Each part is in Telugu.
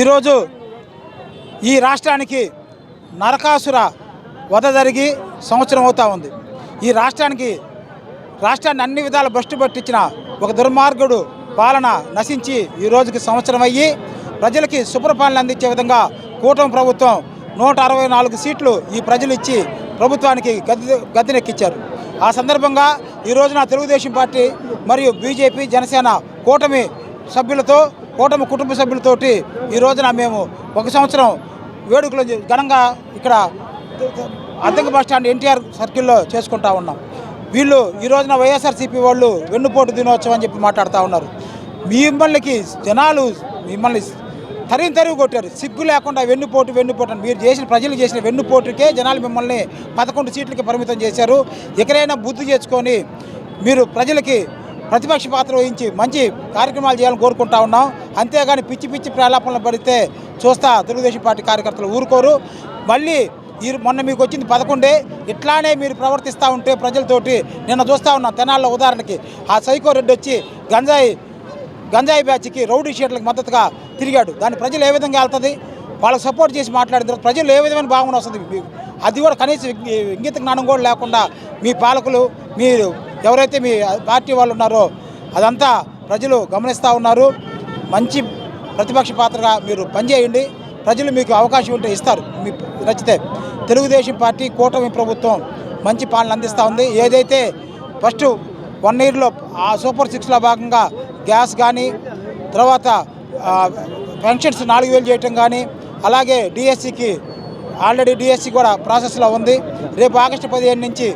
ఈరోజు ఈ రాష్ట్రానికి నరకాసుర వధ జరిగి సంవత్సరం అవుతా ఉంది. ఈ రాష్ట్రానికి రాష్ట్రాన్ని అన్ని విధాల భ్రష్టు పట్టించిన ఒక దుర్మార్గుడు పాలన నశించి ఈ రోజుకి సంవత్సరం అయ్యి ప్రజలకి శుభ్రపాలన అందించే విధంగా కూటమి ప్రభుత్వం నూట అరవై నాలుగు సీట్లు ఈ ప్రజలు ఇచ్చి ప్రభుత్వానికి గద్దె గద్దెనెక్కించారు. ఆ సందర్భంగా ఈ రోజున తెలుగుదేశం పార్టీ మరియు బీజేపీ జనసేన కూటమి సభ్యులతో కూటమి కుటుంబ సభ్యులతోటి ఈ రోజున మేము ఒక సంవత్సరం వేడుకలు ఘనంగా ఇక్కడ అద్దెక బస్ స్టాండ్ ఎన్టీఆర్ సర్కిల్లో చేసుకుంటా ఉన్నాం. వీళ్ళు ఈ రోజున వైఎస్ఆర్సీపీ వాళ్ళు వెన్నుపోటు దినోత్సవం అని చెప్పి మాట్లాడుతూ ఉన్నారు. మిమ్మల్నికి జనాలు మిమ్మల్ని తరిగి తరిగి కొట్టారు. సిగ్గు లేకుండా వెన్నుపోటు వెన్నుపోటు మీరు చేసిన ప్రజలు చేసిన వెన్నుపోటుకే జనాలు మిమ్మల్ని పదకొండు సీట్లకి పరిమితం చేశారు. ఎక్కడైనా బుద్ధి చేసుకొని మీరు ప్రజలకి ప్రతిపక్ష పాత్ర వహించి మంచి కార్యక్రమాలు చేయాలని కోరుకుంటా ఉన్నాం. అంతేగాని పిచ్చి పిచ్చి ప్రలాపనలు పడితే చూస్తా తెలుగుదేశం పార్టీ కార్యకర్తలు ఊరుకోరు. మళ్ళీ ఈ మొన్న మీకు వచ్చింది పదకొండే ఇట్లానే మీరు ప్రవర్తిస్తూ ఉంటే ప్రజలతోటి నిన్న చూస్తూ ఉన్నాం తెనాల్లో ఉదాహరణకి. ఆ సైకో రెడ్డి వచ్చి గంజాయి గంజాయి బ్యాచ్కి రౌడీ షీట్లకు మద్దతుగా తిరిగాడు. దాన్ని ప్రజలు ఏ విధంగా వెళ్తుంది వాళ్ళకి సపోర్ట్ చేసి మాట్లాడిన తర్వాత ప్రజలు ఏ విధమైన భావన వస్తుంది? మీకు అది కూడా కనీసం ఇంగిత జ్ఞానం కూడా లేకుండా మీ పాలకులు మీరు ఎవరైతే మీ పార్టీ వాళ్ళు ఉన్నారో అదంతా ప్రజలు గమనిస్తూ ఉన్నారు. మంచి ప్రతిపక్ష పాత్రగా మీరు పనిచేయండి. ప్రజలు మీకు అవకాశం ఉంటే ఇస్తారు. మీ నచ్చితే తెలుగుదేశం పార్టీ కూటమి ప్రభుత్వం మంచి పాలన అందిస్తూ ఉంది. ఏదైతే ఫస్ట్ వన్ ఇయర్లో ఆ సూపర్ సిక్స్లో భాగంగా గ్యాస్ కానీ తర్వాత పెన్షన్స్ నాలుగు వేలు చేయటం కానీ అలాగే డిఎస్సికి ఆల్రెడీ డిఎస్సి కూడా ప్రాసెస్లో ఉంది. రేపు ఆగస్టు పదిహేను నుంచి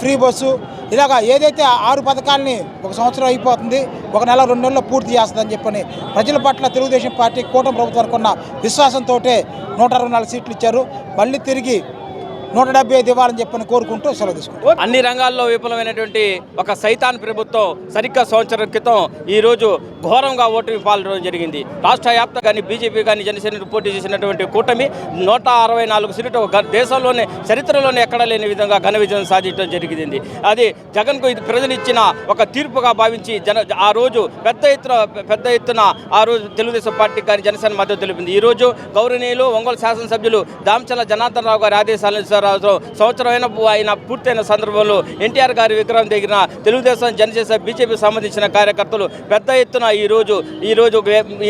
ఫ్రీ బస్సు. ఇలాగా ఏదైతే ఆరు పథకాలని ఒక సంవత్సరం అయిపోతుంది ఒక నెల రెండు నెలల్లో పూర్తి చేస్తుందని చెప్పని ప్రజల పట్ల తెలుగుదేశం పార్టీ కూటమి ప్రభుత్వానికి ఉన్న విశ్వాసంతో నూట అరవై నాలుగు సీట్లు ఇచ్చారు. మళ్ళీ తిరిగి నూట డెబ్బై ఐదు ఇవ్వాలని చెప్పని కోరుకుంటూ సెలవు తీసుకుంటాం. అన్ని రంగాల్లో విఫలమైనటువంటి ఒక సైతాన్ ప్రభుత్వం సరిగ్గా సంవత్సరం క్రితం ఈ రోజు ఘోరంగా ఓటమి పాల్గొనడం జరిగింది. రాష్ట్ర వ్యాప్త కానీ బీజేపీ కానీ జనసేన పోటీ చేసినటువంటి కూటమి నూట అరవై నాలుగు సీట్లు గ- దేశంలోనే చరిత్రలోనే ఎక్కడా లేని విధంగా ఘన విజయం సాధించడం జరిగింది. అది జగన్కు ఇది ప్రజలు ఇచ్చిన ఒక తీర్పుగా భావించి జన ఆ రోజు పెద్ద ఎత్తున పెద్ద ఎత్తున ఆ రోజు తెలుగుదేశం పార్టీ కానీ జనసేన మద్దతు తెలిపింది. ఈ రోజు గౌరవనీయులు ఒంగోలు శాసనసభ్యులు దామచల జనార్దన్ రావు గారి ఆదేశాల సంవత్సరం సంవత్సరమైన ఆయన పూర్తయిన సందర్భంలో ఎన్టీఆర్ గారి విగ్రహం దగ్గర తెలుగుదేశం జనసేన బీజేపీకి సంబంధించిన కార్యకర్తలు పెద్ద ఎత్తున ఈ రోజు ఈరోజు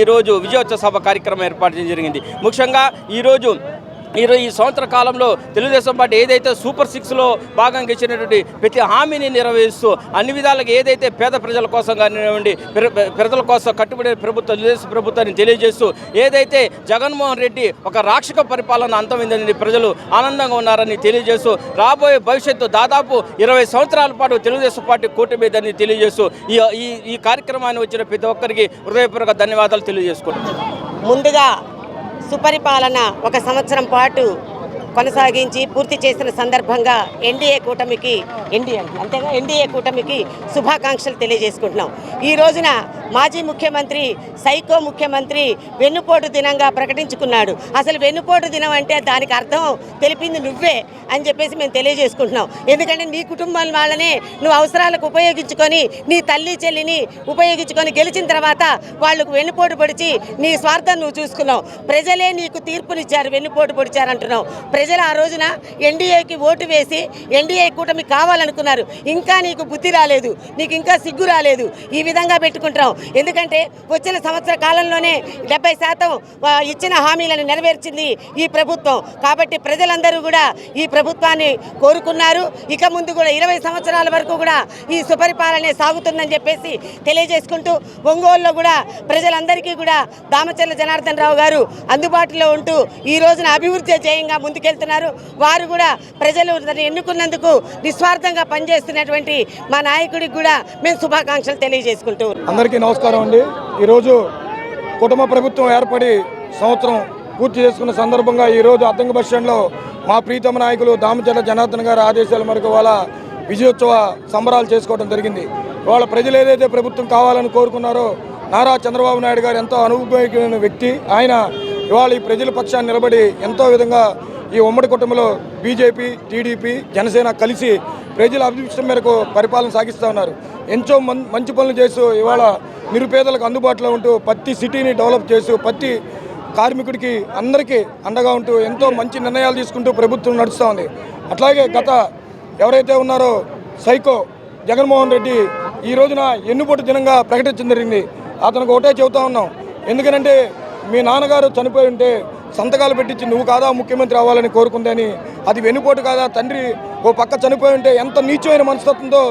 ఈ రోజు విజయోత్సవ సభ కార్యక్రమం ఏర్పాటు చేయడం జరిగింది. ముఖ్యంగా ఈ రోజు ఈరోజు ఈ సంవత్సర కాలంలో తెలుగుదేశం పార్టీ ఏదైతే సూపర్ సిక్స్లో భాగంగా ఇచ్చినటువంటి ప్రతి హామీని నిర్వహిస్తూ అన్ని విధాలుగా ఏదైతే పేద ప్రజల కోసం కానివ్వండి ప్ర- ప్రజల కోసం కట్టుబడి ప్రభుత్వం తెలుగుదేశం ప్రభుత్వాన్ని తెలియజేస్తూ ఏదైతే జగన్మోహన్ రెడ్డి ఒక రాక్షక పరిపాలన అంతమైందని ప్రజలు ఆనందంగా ఉన్నారని తెలియజేస్తూ రాబోయే భవిష్యత్తు దాదాపు ఇరవై సంవత్సరాల పాటు తెలుగుదేశం పార్టీ కూటమిదని తెలియజేస్తూ ఈ ఈ ఈ కార్యక్రమాన్ని వచ్చిన ప్రతి ఒక్కరికి హృదయపూర్వక ధన్యవాదాలు తెలియజేసుకుంటున్నాను. ముందుగా సుపరిపాలన ఒక సంవత్సరం పాటు కొనసాగించి పూర్తి చేసిన సందర్భంగా ఎన్డీఏ కూటమికి ఎన్డీఏ అంతేగా ఎన్డీఏ కూటమికి శుభాకాంక్షలు తెలియజేసుకుంటున్నాం. ఈ రోజున మాజీ ముఖ్యమంత్రి సైకో ముఖ్యమంత్రి వెన్నుపోటు దినంగా ప్రకటించుకున్నాడు. అసలు వెన్నుపోటు దినం అంటే దానికి అర్థం తెలిపింది నువ్వే అని చెప్పేసి మేము తెలియజేసుకుంటున్నాం. ఎందుకంటే నీ కుటుంబం వాళ్ళనే నువ్వు అవసరాలకు ఉపయోగించుకొని నీ తల్లి చెల్లిని ఉపయోగించుకొని గెలిచిన తర్వాత వాళ్ళకు వెన్నుపోటు పొడిచి నీ స్వార్థం నువ్వు చూసుకున్నావు. ప్రజలే నీకు తీర్పునిచ్చారు వెన్నుపోటు పొడిచారంటున్నావు. ప్రజలు ఆ రోజున ఎన్డీఏకి ఓటు వేసి ఎన్డీఏ కూటమి కావాలనుకున్నారు. ఇంకా నీకు బుద్ధి రాలేదు నీకు ఇంకా సిగ్గు రాలేదు. ఈ విధంగా పెట్టుకుంటున్నావు. ఎందుకంటే వచ్చిన సంవత్సర కాలంలోనే డెబ్బై శాతం ఇచ్చిన హామీలను నెరవేర్చింది ఈ ప్రభుత్వం. కాబట్టి ప్రజలందరూ కూడా ఈ ప్రభుత్వాన్ని కోరుకున్నారు. ఇక ముందు కూడా ఇరవై సంవత్సరాల వరకు కూడా ఈ సుపరిపాలనే సాగుతుందని చెప్పేసి తెలియజేసుకుంటూ ఒంగోలులో కూడా ప్రజలందరికీ కూడా దామచర్ల జనార్దన్ రావు గారు అందుబాటులో ఉంటూ ఈ రోజున అభివృద్ధి జయంగా ముందుకెళ్తున్నారు. వారు కూడా ప్రజలు ఎన్నుకున్నందుకు నిస్వార్థంగా పనిచేస్తున్నటువంటి మా నాయకుడికి కూడా మేము శుభాకాంక్షలు తెలియజేసుకుంటూ అందరికీ నమస్కారం అండి. ఈరోజు కుటుంబ ప్రభుత్వం ఏర్పడి సంవత్సరం పూర్తి చేసుకున్న సందర్భంగా ఈరోజు అద్దంకి బస్ స్టాండ్లో మా ప్రీతమ నాయకులు దామచర్ల జనార్దన్ గారి ఆదేశాల మేరకు వాళ్ళ విజయోత్సవ సంబరాలు చేసుకోవడం జరిగింది. వాళ్ళ ప్రజలు ఏదైతే ప్రభుత్వం కావాలని కోరుకున్నారో నారా చంద్రబాబు నాయుడు గారు ఎంతో అనుభవమైన వ్యక్తి. ఆయన ఇవాళ ఈ ప్రజల పక్షాన్ని నిలబడి ఎంతో విధంగా ఈ ఉమ్మడి కుటుంబంలో బీజేపీ టీడీపీ జనసేన కలిసి ప్రజల అభిష్టం మేరకు పరిపాలన సాగిస్తూ ఉన్నారు. ఎంతో మంచి పనులు చేస్తూ ఇవాళ నిరుపేదలకు అందుబాటులో ఉంటూ ప్రతి సిటీని డెవలప్ చేస్తూ ప్రతి కార్మికుడికి అందరికీ అండగా ఉంటూ ఎంతో మంచి నిర్ణయాలు తీసుకుంటూ ప్రభుత్వం నడుస్తూ ఉంది. అట్లాగే గత ఎవరైతే ఉన్నారో సైకో జగన్మోహన్ రెడ్డి ఈ రోజున ఎన్నుపోటు దినంగా ప్రకటించడం జరిగింది. అతనికి ఒకటే చెబుతా ఉన్నాం. ఎందుకనంటే మీ నాన్నగారు చనిపోయి ఉంటే సంతకాలు పెట్టించి నువ్వు కాదా ముఖ్యమంత్రి అవ్వాలని కోరుకుందని అది వెనుకోటు కాదా తండ్రి? ఓ పక్క చనిపోయి ఉంటే ఎంత నీచమైన మనస్తత్వంతో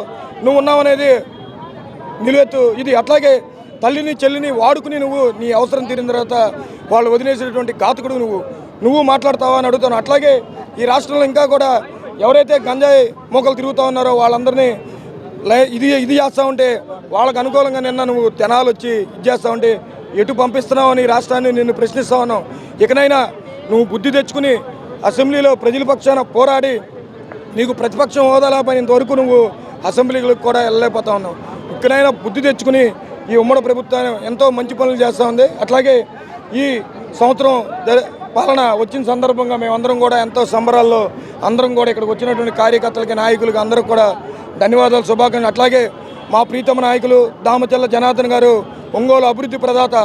నువ్వు ఉన్నావనేది నిలువెత్తు. ఇది అట్లాగే తల్లిని చెల్లిని వాడుకుని నువ్వు నీ అవసరం తీరిన తర్వాత వాళ్ళు వదిలేసినటువంటి ఘాతకుడు నువ్వు. నువ్వు మాట్లాడతావా అని అడుగుతాను. అట్లాగే ఈ రాష్ట్రంలో ఇంకా కూడా ఎవరైతే గంజాయి మోకలు తిరుగుతూ ఉన్నారో వాళ్ళందరినీ లై ఇది ఇది చేస్తూ ఉంటే వాళ్ళకు అనుకూలంగా నిన్న నువ్వు తెనాలు వచ్చి ఇది చేస్తూ ఉంటే ఎటు పంపిస్తున్నావు అని రాష్ట్రాన్ని నిన్ను ప్రశ్నిస్తా ఉన్నావు ఇకనైనా నువ్వు బుద్ధి తెచ్చుకుని అసెంబ్లీలో ప్రజల పక్షాన పోరాడి నీకు ప్రతిపక్షం హోదాలా పని ఇంతవరకు నువ్వు అసెంబ్లీలకు కూడా వెళ్ళలేకపోతా ఉన్నావు. ఇక్కడైనా బుద్ధి తెచ్చుకుని ఈ ఉమ్మడి ప్రభుత్వం ఎంతో మంచి పనులు చేస్తూ ఉంది. అట్లాగే ఈ సంవత్సరం పాలన వచ్చిన సందర్భంగా మేమందరం కూడా ఎంతో సంబరాల్లో అందరం కూడా ఇక్కడికి వచ్చినటువంటి కార్యకర్తలకి నాయకులకి అందరూ కూడా ధన్యవాదాలు శుభాకాంక్షలు. అట్లాగే మా ప్రీతమ నాయకులు దామచల్ల జనార్దన్ గారు ఒంగోలు అభివృద్ధి ప్రదాత.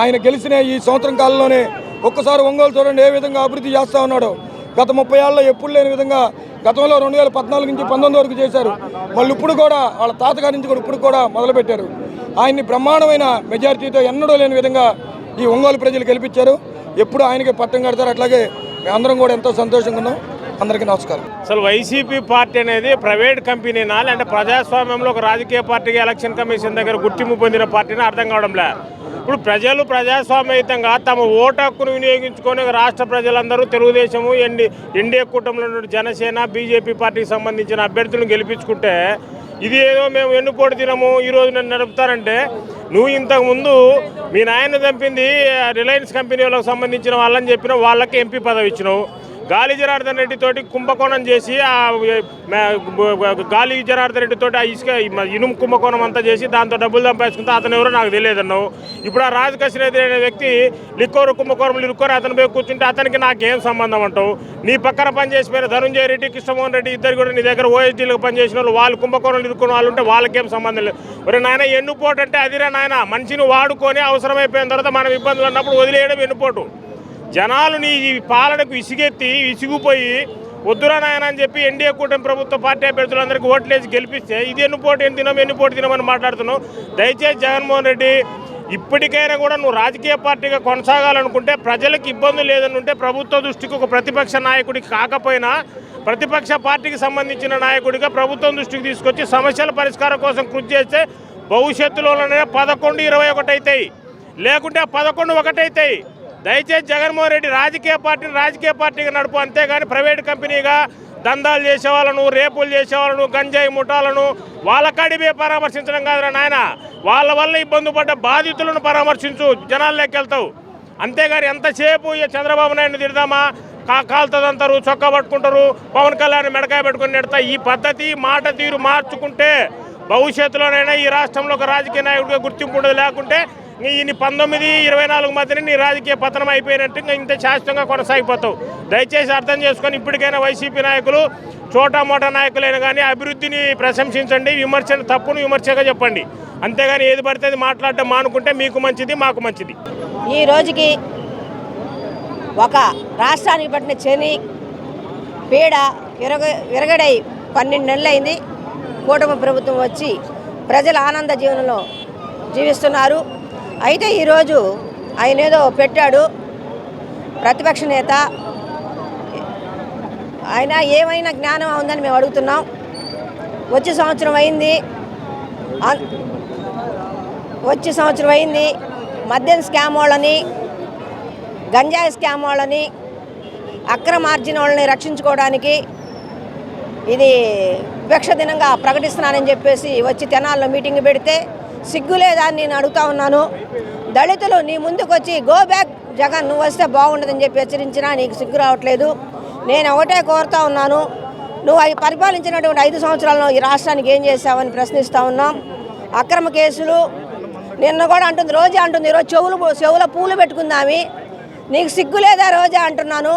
ఆయన గెలిచిన ఈ సంవత్సరం కాలంలోనే ఒక్కసారి ఒంగోలు చూడండి ఏ విధంగా అభివృద్ధి చేస్తూ ఉన్నాడో. గత ముప్పై ఏళ్ళలో ఎప్పుడు లేని విధంగా గతంలో రెండు వేల పద్నాలుగు నుంచి పంతొమ్మిది వరకు చేశారు. మళ్ళీ ఇప్పుడు కూడా వాళ్ళ తాతగారి నుంచి కూడా ఇప్పుడు కూడా మొదలుపెట్టారు. ఆయన్ని బ్రహ్మాండమైన మెజారిటీతో ఎన్నడూ లేని విధంగా ఈ ఒంగోలు ప్రజలు గెలిపించారు. ఎప్పుడు ఆయనకి పట్టం కడతారు. అట్లాగే మేమందరం కూడా ఎంతో సంతోషంగా ఉన్నాం. అందరికీ నమస్కారం. అసలు వైసీపీ పార్టీ అనేది ప్రైవేట్ కంపెనీనా లేదంటే ప్రజాస్వామ్యంలో ఒక రాజకీయ పార్టీగా ఎలక్షన్ కమిషన్ దగ్గర గుర్తింపు పొందిన పార్టీని అర్థం కావడంలే. ఇప్పుడు ప్రజలు ప్రజాస్వామ్యయుతంగా తమ ఓటు హక్కును వినియోగించుకొని రాష్ట్ర ప్రజలందరూ తెలుగుదేశము ఎన్డి ఎన్డీఏ కూటమిలో ఉన్న జనసేన బీజేపీ పార్టీకి సంబంధించిన అభ్యర్థులను గెలిపించుకుంటే ఇది ఏదో మేము ఎన్నుకోటి తినము ఈ రోజు నన్ను నడుపుతానంటే నువ్వు ఇంతకుముందు మీ నాయన చంపింది రిలయన్స్ కంపెనీ వాళ్ళకి సంబంధించిన వాళ్ళని చెప్పిన వాళ్ళకి ఎంపీ పదవి ఇచ్చినావు. గాలి జనార్దన్ రెడ్డితోటి కుంభకోణం చేసి ఆ గాలి జనార్దన్ రెడ్డితోటి ఆ ఇసుక ఇనుము కుంభకోణం అంతా చేసి దాంతో డబ్బులు సంపాదించుకుంటే అతను ఎవరో నాకు తెలియదు ఇప్పుడు ఆ రాజకృష్ణ అనే వ్యక్తి లిక్కోరు కుంభకోణం లిక్కోరు అతను పోయి కూర్చుంటే అతనికి నాకేం సంబంధం అంటావు? నీ పక్కన పనిచేసిపోయిన ధనుంజయ రెడ్డి కృష్ణమోహన్ రెడ్డి ఇద్దరు కూడా నీ దగ్గర ఓఎస్డీలకు పనిచేసిన వాళ్ళు వాళ్ళు కుంభకోణం ఇరుక్కున్న వాళ్ళు ఉంటే వాళ్ళకేం సంబంధం లేదు. ఒరే నాయన ఎన్నుపోటు అంటే అదిరా నాయన మనిషిని వాడుకొని అవసరమైపోయిన తర్వాత మనం ఇబ్బందులు ఉన్నప్పుడు వదిలేయడం ఎన్నుపోటు. జనాలు నీ ఈ పాలనకు ఇసిగెత్తి ఇసిగిపోయి వద్దురా నాయన అని చెప్పి ఎన్డీఏ కూటమి ప్రభుత్వ పార్టీ అభ్యర్థులందరికీ ఓట్లేసి గెలిపిస్తే ఇది ఎన్నుపోటు ఎన్ని తినం ఎన్నుపోటు తినమని మాట్లాడుతున్నావు? దయచేసి జగన్మోహన్ రెడ్డి ఇప్పటికైనా కూడా నువ్వు రాజకీయ పార్టీగా కొనసాగాలనుకుంటే ప్రజలకు ఇబ్బంది లేదని ఉంటే ప్రభుత్వ దృష్టికి ఒక ప్రతిపక్ష నాయకుడికి కాకపోయినా ప్రతిపక్ష పార్టీకి సంబంధించిన నాయకుడిగా ప్రభుత్వం దృష్టికి తీసుకొచ్చి సమస్యల పరిష్కారం కోసం కృషి చేస్తే భవిష్యత్తులోనే పదకొండు ఇరవై ఒకటి అవుతాయి లేకుంటే పదకొండు ఒకటి అవుతాయి దయచేసి జగన్మోహన్ రెడ్డి రాజకీయ పార్టీని రాజకీయ పార్టీగా నడుపు అంతేగాని ప్రైవేట్ కంపెనీగా దందాలు చేసేవాళ్ళను రేపులు చేసేవాళ్ళను గంజాయి ముఠాలను వాళ్ళ కాడిపోయి పరామర్శించడం కాదురా నాయన. వాళ్ళ వల్ల ఇబ్బంది పడ్డ బాధితులను పరామర్శించు జనాల్లోకి వెళ్తావు. అంతేగాని ఎంతసేపు ఈ చంద్రబాబు నాయుడు తిడదామా? కా కాలుతుందంటారు చొక్కా పట్టుకుంటారు పవన్ కళ్యాణ్ మెడకాయ పెట్టుకుని నెడతా. ఈ పద్ధతి మాట తీరు మార్చుకుంటే భవిష్యత్తులోనైనా ఈ రాష్ట్రంలో ఒక రాజకీయ నాయకుడిగా గుర్తింపు ఉండదు. లేకుంటే ఈ పంతొమ్మిది ఇరవై నాలుగు మధ్యన నీ రాజకీయ పతనం అయిపోయినట్టు ఇంకా ఇంత శాశ్వతంగా కొనసాగిపోతావు. దయచేసి అర్థం చేసుకొని ఇప్పటికైనా వైసీపీ నాయకులు చోటా మోటా నాయకులైనా కానీ అభివృద్ధిని ప్రశంసించండి విమర్శను తప్పును విమర్శగా చెప్పండి. అంతేగాని ఏది పడితే అది మాట్లాడటం మానుకుంటే మీకు మంచిది మాకు మంచిది. ఈ రోజుకి ఒక రాష్ట్రానికి పట్టిన శని పీడ విరగ విరగడై పన్నెండు నెలలైంది. కూటమి ప్రభుత్వం వచ్చి ప్రజల ఆనంద జీవనంలో జీవిస్తున్నారు. అయితే ఈరోజు ఆయన ఏదో పెట్టాడు ప్రతిపక్ష నేత. ఆయన ఏమైనా జ్ఞానం ఉందని మేము అడుగుతున్నాం. వచ్చే సంవత్సరం అయింది. వచ్చే సంవత్సరం అయింది. మద్యం స్కామ్ వాళ్ళని గంజాయి స్కామ్ వాళ్ళని అక్రమార్జన వాళ్ళని రక్షించుకోవడానికి ఇది వివక్ష దినంగా ప్రకటిస్తున్నానని చెప్పేసి వచ్చి తెనాల్లో మీటింగ్ పెడితే సిగ్గు లేదా నేను అడుగుతా ఉన్నాను. దళితులు నీ ముందుకు వచ్చి గో బ్యాక్ జగన్ నువ్వు వస్తే బాగుండదని చెప్పి హెచ్చరించినా నీకు సిగ్గు రావట్లేదు. నేను ఒకటే కోరుతా ఉన్నాను. నువ్వు అవి పరిపాలించినటువంటి ఐదు సంవత్సరాలను ఈ రాష్ట్రానికి ఏం చేశావని ప్రశ్నిస్తూ ఉన్నాం. అక్రమ కేసులు నిన్న కూడా అంటుంది రోజా అంటుంది ఈరోజు చెవులు చెవుల పూలు పెట్టుకుందామి. నీకు సిగ్గు లేదా రోజా అంటున్నాను.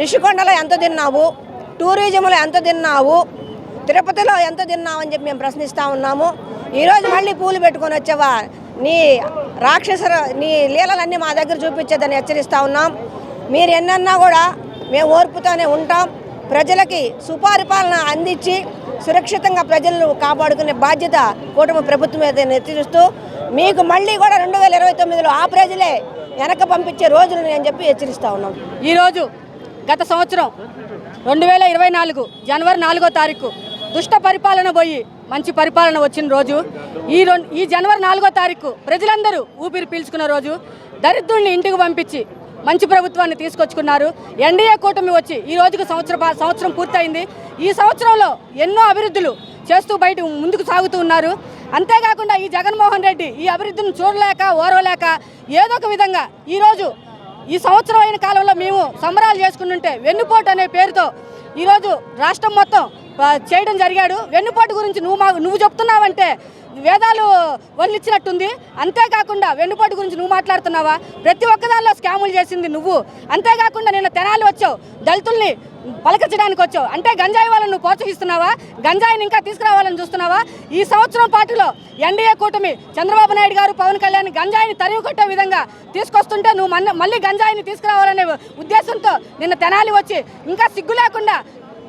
రిషికొండలో ఎంత తిన్నావు? టూరిజంలో ఎంత తిన్నావు? తిరుపతిలో ఎంత తిన్నామని చెప్పి మేము ప్రశ్నిస్తూ ఉన్నాము. ఈరోజు మళ్ళీ పూలు పెట్టుకొని వచ్చావా? నీ రాక్షస నీ లీలలన్నీ మా దగ్గర చూపించేదని హెచ్చరిస్తూ ఉన్నాం. మీరు ఎన్నన్నా కూడా మేము ఓర్పుతోనే ఉంటాం. ప్రజలకి సుపరిపాలన అందించి సురక్షితంగా ప్రజలను కాపాడుకునే బాధ్యత కూటమి ప్రభుత్వం మీద నెత్తిస్తూ మీకు మళ్ళీ కూడా రెండు వేల ఇరవై తొమ్మిదిలో ఆ ప్రజలే వెనక పంపించే రోజులు అని చెప్పి హెచ్చరిస్తూ ఉన్నాం. ఈరోజు గత సంవత్సరం రెండు వేల ఇరవై నాలుగు జనవరి నాలుగో తారీఖు దుష్ట పరిపాలన పోయి మంచి పరిపాలన వచ్చిన రోజు. ఈ రెండు ఈ జనవరి నాలుగో తారీఖు ప్రజలందరూ ఊపిరి పీల్చుకున్న రోజు. దరిద్రుల్ని ఇంటికి పంపించి మంచి ప్రభుత్వాన్ని తీసుకొచ్చుకున్నారు. ఎన్డీఏ కూటమి వచ్చి ఈ రోజుకు సంవత్సర సంవత్సరం పూర్తయింది. ఈ సంవత్సరంలో ఎన్నో అభివృద్ధులు చేస్తూ బయట ముందుకు సాగుతూ ఉన్నారు. అంతేకాకుండా ఈ జగన్మోహన్ రెడ్డి ఈ అభివృద్ధిని చూడలేక ఓరవలేక ఏదో ఒక విధంగా ఈరోజు ఈ సంవత్సరం అయిన కాలంలో మేము సంబరాలు చేసుకుంటుంటే వెన్నుపోటు అనే పేరుతో ఈరోజు రాష్ట్రం మొత్తం చేయడం జరిగాడు. వెన్నుపోటు గురించి నువ్వు మా నువ్వు చెప్తున్నావంటే వేదాలు వదిలిచ్చినట్టుంది అంతేకాకుండా వెన్నుపోటు గురించి నువ్వు మాట్లాడుతున్నావా? ప్రతి ఒక్కదానిలో స్కాములు చేసింది నువ్వు. అంతేకాకుండా నిన్న తెనాలి వచ్చావు. దళితుల్ని పలకరించడానికి వచ్చావు. అంటే గంజాయి వాళ్ళని నువ్వు ప్రోత్సహిస్తున్నావా? గంజాయిని ఇంకా తీసుకురావాలని చూస్తున్నావా? ఈ సంవత్సరం పాటులో ఎన్డీఏ కూటమి చంద్రబాబు నాయుడు గారు పవన్ కళ్యాణ్ గంజాయిని తరివి కొట్టే విధంగా తీసుకొస్తుంటే నువ్వు మన్న- మళ్ళీ గంజాయిని తీసుకురావాలనే ఉద్దేశంతో నిన్న తెనాలి వచ్చి ఇంకా సిగ్గు లేకుండా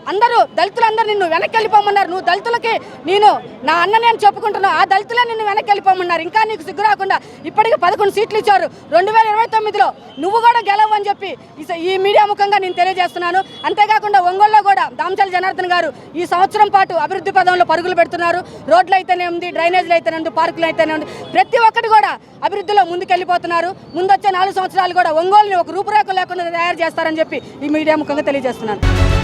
అందరూ దళితులందరూ నిన్ను వెనక్కి వెళ్ళిపోమన్నారు. నువ్వు దళితులకి నేను నా అన్న నేను చెప్పుకుంటున్నావు ఆ దళితులే నిన్ను వెనక్కి వెళ్ళిపోమన్నారు. ఇంకా నీకు సిగ్గు రాకుండా ఇప్పటికి పదకొండు సీట్లు ఇచ్చారు. రెండు వేల ఇరవై తొమ్మిదిలో నువ్వు కూడా గెలవు అని చెప్పి ఈ స- ఈ మీడియా ముఖంగా నేను తెలియజేస్తున్నాను. అంతేకాకుండా ఒంగోలులో కూడా దామచల జనార్దన్ గారు ఈ సంవత్సరం పాటు అభివృద్ధి పదంలో పరుగులు పెడుతున్నారు. రోడ్లు అయితేనే ఉంది డ్రైనేజీలు అయితేనే ఉంది పార్కులు అయితేనే ఉంది. ప్రతి ఒక్కటి కూడా అభివృద్ధిలో ముందుకెళ్ళిపోతున్నారు. ముందొచ్చే నాలుగు సంవత్సరాలు కూడా ఒంగోలుని ఒక రూపురేఖ లేకుండా తయారు చేస్తారని చెప్పి ఈ మీడియా ముఖంగా తెలియజేస్తున్నాను.